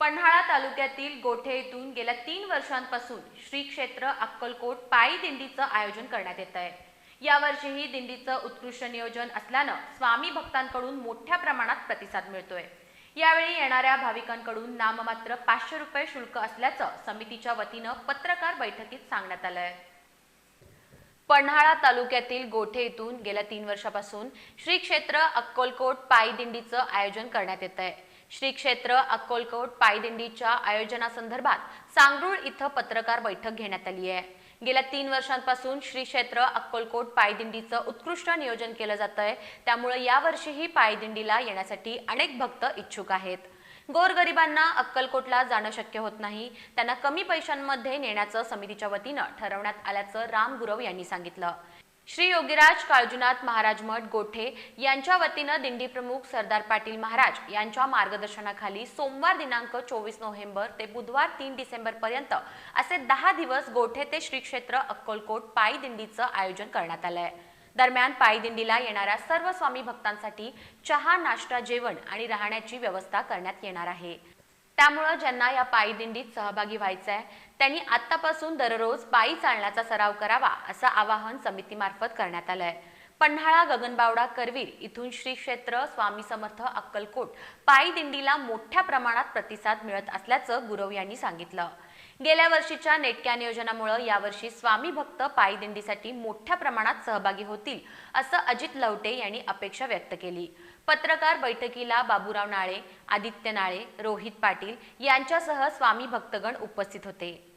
पन्हाळा तालुक्यातील गोठे येथून गेल्या तीन वर्षांपासून श्री क्षेत्र अक्कलकोट पायी दिंडीचं आयोजन करण्यात येत आहे. यावर्षीही दिंडीचं उत्कृष्ट नियोजन असल्यानं स्वामी भक्तांकडून मोठ्या प्रमाणात प्रतिसाद मिळतोय. यावेळी येणाऱ्या भाविकांकडून नाममात्र पाचशे रुपये शुल्क असल्याचं समितीच्या वतीनं पत्रकार बैठकीत सांगण्यात आलंय पन्हाळा तालुक्यातील गोठे येथून गेल्या तीन वर्षापासून श्री क्षेत्र अक्कलकोट पायी दिंडीचं आयोजन करण्यात येत आहे. श्री क्षेत्र अक्कलकोट पायदिंडीच्या आयोजनासंदर्भात सांगरूळ इथं पत्रकार बैठक घेण्यात आली आहे. गेल्या तीन वर्षांपासून श्री क्षेत्र अक्कलकोट पायदिंडीचं उत्कृष्ट नियोजन केलं जात आहे त्यामुळे यावर्षीही पायदिंडीला येण्यासाठी अनेक भक्त इच्छुक आहेत. गोरगरिबांना अक्कलकोटला जाणं शक्य होत नाही. त्यांना कमी पैशांमध्ये नेण्याचं समितीच्या वतीनं ठरवण्यात आल्याचं राम गुरव यांनी सांगितलं. श्री योगीराज काळजुनाथ महाराज मठ गोठे यांच्या वतीनं दिंडी प्रमुख सरदार पाटील महाराज यांच्या मार्गदर्शनाखाली सोमवार दिनांक चोवीस नोव्हेंबर ते बुधवार तीन डिसेंबर पर्यंत असे दहा दिवस गोठे ते श्री क्षेत्र अक्कलकोट पायी दिंडीचं आयोजन करण्यात आलं आहे. दरम्यान पायी दिंडीला येणाऱ्या सर्व स्वामी भक्तांसाठी चहा नाश्ता जेवण आणि राहण्याची व्यवस्था करण्यात येणार आहे. त्यामुळं ज्यांना या पायी दिंडीत सहभागी व्हायचं आहे त्यांनी आतापासून दररोज पायी चालण्याचा सराव करावा असं आवाहन समितीमार्फत करण्यात आलं आहे पन्हाळा गगनबावडा करवीर इथून श्री क्षेत्र स्वामी समर्थ अक्कलकोट पायी दिंडीला मोठ्या प्रमाणात प्रतिसाद मिळत असल्याचं गुरव यांनी सांगितलं. गेल्या वर्षीच्या नेटक्या नियोजनामुळे यावर्षी स्वामी भक्त पायी दिंडीसाठी मोठ्या प्रमाणात सहभागी होतील असं अजित लवटे यांनी अपेक्षा व्यक्त केली. पत्रकार बैठकीला बाबूराव नाळे आदित्य नाळे रोहित पाटील यांच्यासह स्वामी भक्तगण उपस्थित होते.